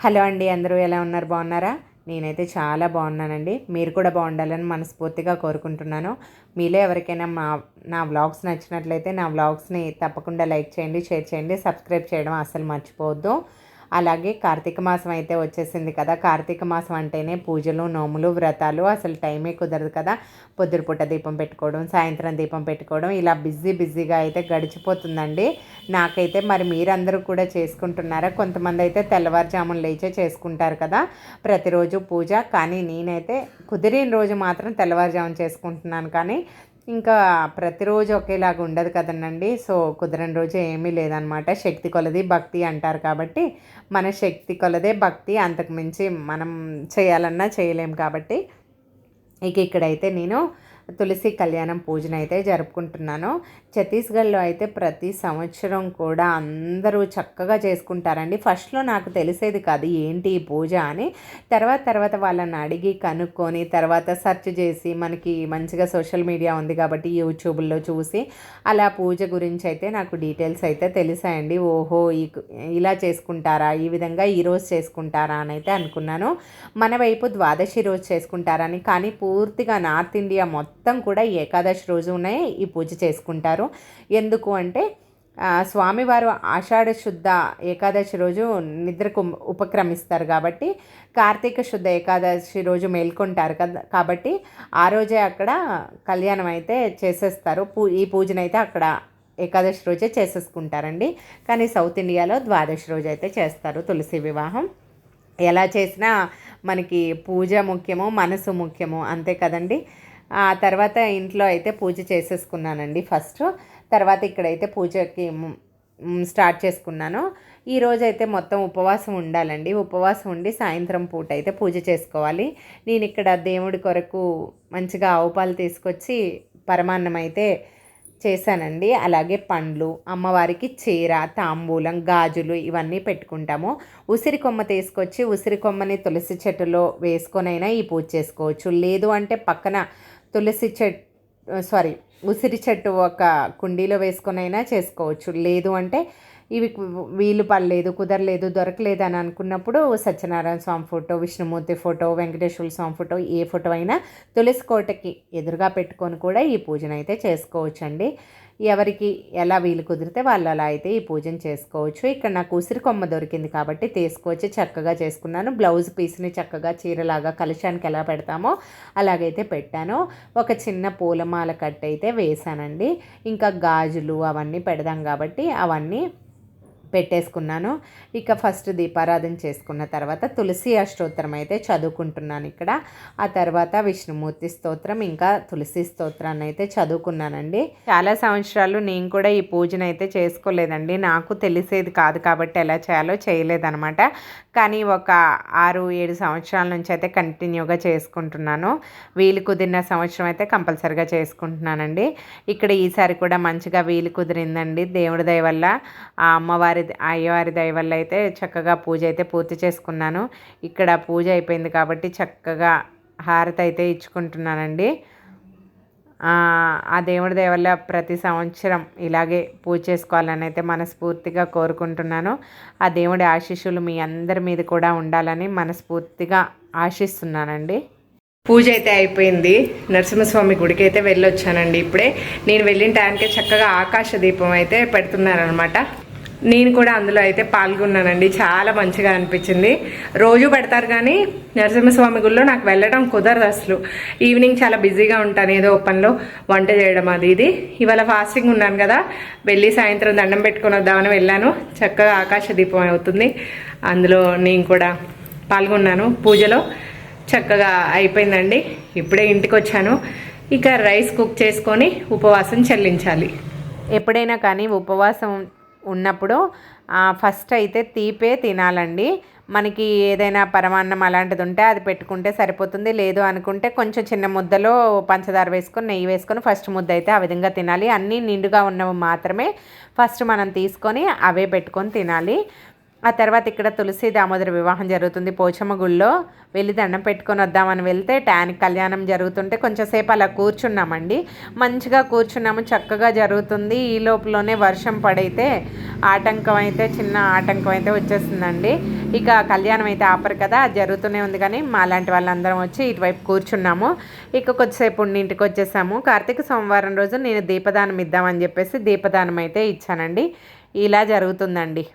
Hello అండి అందరూ ఎలా ఉన్నారు? బాగున్నారా? నేనైతే చాలా బాగున్నానండి. మీరు కూడా బాగుండాలని మనస్ఫూర్తిగా కోరుకుంటున్నాను. మీలో ఎవరికైనా మా నా వ్లాగ్స్ నచ్చినట్లయితే నా వ్లాగ్స్ని తప్పకుండా లైక్ చేయండి షేర్ చేయండి సబ్స్క్రైబ్ చేయడం అస్సలు మర్చిపోవద్దు. అలాగే కార్తీక మాసం అయితే వచ్చేసింది కదా. కార్తీక మాసం అంటేనే పూజలు నోములు వ్రతాలు. అసలు టైమే కుదరదు కదా. పొద్దురుపూట దీపం పెట్టుకోవడం సాయంత్రం దీపం పెట్టుకోవడం ఇలా బిజీ బిజీగా అయితే గడిచిపోతుందండి. నాకైతే మరి మీరందరూ కూడా చేసుకుంటున్నారా? కొంతమంది అయితే తెల్లవారుజామున లేచే చేసుకుంటారు కదా. ప్రతిరోజు పూజ. కానీ నేనైతే కుదిరిన రోజు మాత్రం తెల్లవారుజామున చేసుకుంటున్నాను. కానీ ఇంకా ప్రతిరోజు ఒకేలాగా ఉండదు కదనండి సో కుదరని రోజు ఏమీ లేదనమాట. శక్తి కొలది భక్తి అంటారు కాబట్టి మన శక్తి కొలదే భక్తి. అంతకుమించి మనం చేయాలన్నా చేయలేం కాబట్టి. ఇక ఇక్కడైతే నేను తులసి కళ్యాణం పూజను అయితే జరుపుకుంటున్నాను. ఛత్తీస్గఢ్లో అయితే ప్రతి సంవత్సరం కూడా అందరూ చక్కగా చేసుకుంటారండి. ఫస్ట్లో నాకు తెలిసేది కాదు ఏంటి ఈ పూజ అని. తర్వాత తర్వాత వాళ్ళని అడిగి కనుక్కొని తర్వాత సెర్చ్ చేసి మనకి మంచిగా సోషల్ మీడియా ఉంది కాబట్టి యూట్యూబ్లో చూసి అలా పూజ గురించి అయితే నాకు డీటెయిల్స్ అయితే తెలిసాయండి. ఓహో ఈ ఇలా చేసుకుంటారా ఈ విధంగా ఈరోజు చేసుకుంటారా అని అయితే అనుకున్నాను. మన వైపు ద్వాదశి రోజు చేసుకుంటారని. కానీ పూర్తిగా నార్త్ ఇండియా మొత్తం మొత్తం కూడా ఏకాదశి రోజు ఉన్నాయి ఈ పూజ చేసుకుంటారు. ఎందుకు అంటే స్వామివారు ఆషాఢ శుద్ధ ఏకాదశి రోజు నిద్రకు ఉపక్రమిస్తారు కాబట్టి కార్తీక శుద్ధ ఏకాదశి రోజు మేల్కొంటారు కదా కాబట్టి ఆ రోజే అక్కడ కళ్యాణం అయితే చేసేస్తారు. పూ ఈ పూజనైతే అక్కడ ఏకాదశి రోజే చేసేసుకుంటారండి. కానీ సౌత్ ఇండియాలో ద్వాదశి రోజు అయితే చేస్తారు తులసి వివాహం. ఎలా చేసినా మనకి పూజ ముఖ్యము మనసు ముఖ్యము అంతే కదండి. ఆ తర్వాత ఇంట్లో అయితే పూజ చేసేసుకున్నానండి ఫస్ట్. తర్వాత ఇక్కడైతే పూజకి స్టార్ట్ చేసుకున్నాను. ఈరోజు అయితే మొత్తం ఉపవాసం ఉండాలండి. ఉపవాసం ఉండి సాయంత్రం పూట అయితే పూజ చేసుకోవాలి. నేను ఇక్కడ దేవుడి కొరకు మంచిగా ఆవుపాలు తీసుకొచ్చి పరమాన్నం అయితే చేశానండి. అలాగే పండ్లు అమ్మవారికి చీర తాంబూలం గాజులు ఇవన్నీ పెట్టుకుంటాము. ఉసిరి కొమ్మ తీసుకొచ్చి ఉసిరి కొమ్మని తులసి చెట్టులో వేసుకొనైనా ఈ పూజ చేసుకోవచ్చు. లేదు అంటే పక్కన తులసి చెట్టు సారీ ఉసిరి చెట్టు ఒక కుండీలో వేసుకొనైనా చేసుకోవచ్చు. లేదు అంటే ఇవి వీలు పడలేదు కుదరలేదు దొరకలేదు అని అనుకున్నప్పుడు Satyanarayana Swamy photo Vishnumurthy photo Venkateswara Swamy photo ఏ ఫోటో అయినా తులసి కోటకి ఎదురుగా పెట్టుకొని కూడా ఈ పూజను అయితే చేసుకోవచ్చండి. ఎవరికి ఎలా వీలు కుదిరితే వాళ్ళు అలా అయితే ఈ పూజను చేసుకోవచ్చు. ఇక్కడ నాకు ఉసిరి కొమ్మ దొరికింది కాబట్టి తీసుకొచ్చి చక్కగా చేసుకున్నాను. బ్లౌజ్ పీస్ని చక్కగా చీరలాగా కలుషానికి ఎలా పెడతామో అలాగైతే పెట్టాను. ఒక చిన్న పూలమాల కట్ అయితే వేసానండి ఇంకా గాజులు అవన్నీ పెడదాం కాబట్టి అవన్నీ పెట్టేసుకున్నాను. ఇక ఫస్ట్ దీపారాధన చేసుకున్న తర్వాత తులసి అష్టోత్తరం అయితే చదువుకుంటున్నాను ఇక్కడ. ఆ తర్వాత విష్ణుమూర్తి స్తోత్రం ఇంకా తులసి స్తోత్రాన్ని అయితే చదువుకున్నానండి. చాలా సంవత్సరాలు నేను కూడా ఈ పూజను అయితే చేసుకోలేదండి. నాకు తెలిసేది కాదు కాబట్టి ఎలా చేయాలో చేయలేదనమాట కానీ ఒక ఆరు ఏడు సంవత్సరాల నుంచి అయితే కంటిన్యూగా చేసుకుంటున్నాను. వీలు కుదిరిన సంవత్సరం అయితే కంపల్సరిగా చేసుకుంటున్నానండి. ఇక్కడ ఈసారి కూడా మంచిగా వీలు కుదిరిందండి. దేవుడి దయ వల్ల ఆ అమ్మవారి అయ్యవారి దయ వల్ల అయితే చక్కగా పూజ అయితే పూర్తి చేసుకున్నాను. ఇక్కడ పూజ అయిపోయింది కాబట్టి చక్కగా హారతి అయితే ఇచ్చుకుంటున్నానండి. ఆ దేవుడి దయ వల్ల ప్రతి సంవత్సరం ఇలాగే పూజ చేసుకోవాలని అయితే మనస్ఫూర్తిగా కోరుకుంటున్నాను. ఆ దేవుడి ఆశీస్సులు మీ అందరి మీద కూడా ఉండాలని మనస్ఫూర్తిగా ఆశిస్తున్నానండి. పూజ అయితే అయిపోయింది. నరసింహస్వామి గుడికి అయితే వెళ్ళొచ్చానండి ఇప్పుడే. నేను వెళ్ళిన టైంకే చక్కగా ఆకాశ దీపం అయితే పెడుతున్నారనమాట నేను కూడా అందులో అయితే పాల్గొన్నానండి. చాలా మంచిగా అనిపించింది. రోజు పెడతారు కానీ నరసింహస్వామి గుడిలో నాకు వెళ్ళడం కుదరదు అసలు. ఈవినింగ్ చాలా బిజీగా ఉంటాను ఏదో ఓపెన్లో వంట చేయడం అది ఇది. ఇవాళ ఫాస్టింగ్ ఉన్నాను కదా. వెళ్ళి సాయంత్రం దండం పెట్టుకుని వద్దామని వెళ్ళాను. చక్కగా ఆకాశ దీపం అవుతుంది. అందులో నేను కూడా పాల్గొన్నాను పూజలో. చక్కగా అయిపోయిందండి. ఇప్పుడే ఇంటికి వచ్చాను. ఇక రైస్ కుక్ చేసుకొని ఉపవాసం చెల్లించాలి. ఎప్పుడైనా కానీ ఉపవాసం ఉన్నప్పుడు ఫస్ట్ అయితే తీపే తినాలండి. మనకి ఏదైనా పరమాన్నం అలాంటిది ఉంటే అది పెట్టుకుంటే సరిపోతుంది. లేదు అనుకుంటే కొంచెం చిన్న ముద్దలో పంచదార వేసుకొని నెయ్యి వేసుకొని ఫస్ట్ ముద్ద అయితే ఆ విధంగా తినాలి. అన్నీ నిండుగా ఉన్నవి మాత్రమే ఫస్ట్ మనం తీసుకొని అవే పెట్టుకొని తినాలి. ఆ తర్వాత ఇక్కడ తులసి దామోదర వివాహం జరుగుతుంది. పోచమ్మ గుళ్ళో వెళ్ళి దండం పెట్టుకొని వద్దామని వెళ్తే ట్యాన్ కళ్యాణం జరుగుతుంటే కొంచెంసేపు అలా కూర్చున్నామండి. మంచిగా కూర్చున్నాము. చక్కగా జరుగుతుంది. ఈ లోపలనే వర్షం పడైతే ఆటంకం అయితే చిన్న ఆటంకం అయితే వచ్చేస్తుందండి. ఇక కళ్యాణం అయితే ఆపరు కదా అది జరుగుతూనే ఉంది కానీ మా లాంటి వాళ్ళందరం వచ్చి ఇటువైపు కూర్చున్నాము. ఇక కొద్దిసేపు ఉండి ఇంటికి వచ్చేసాము. కార్తీక సోమవారం రోజు నేను దీపదానం ఇద్దామని చెప్పేసి దీపదానం అయితే ఇచ్చానండి. ఇలా జరుగుతుందండి.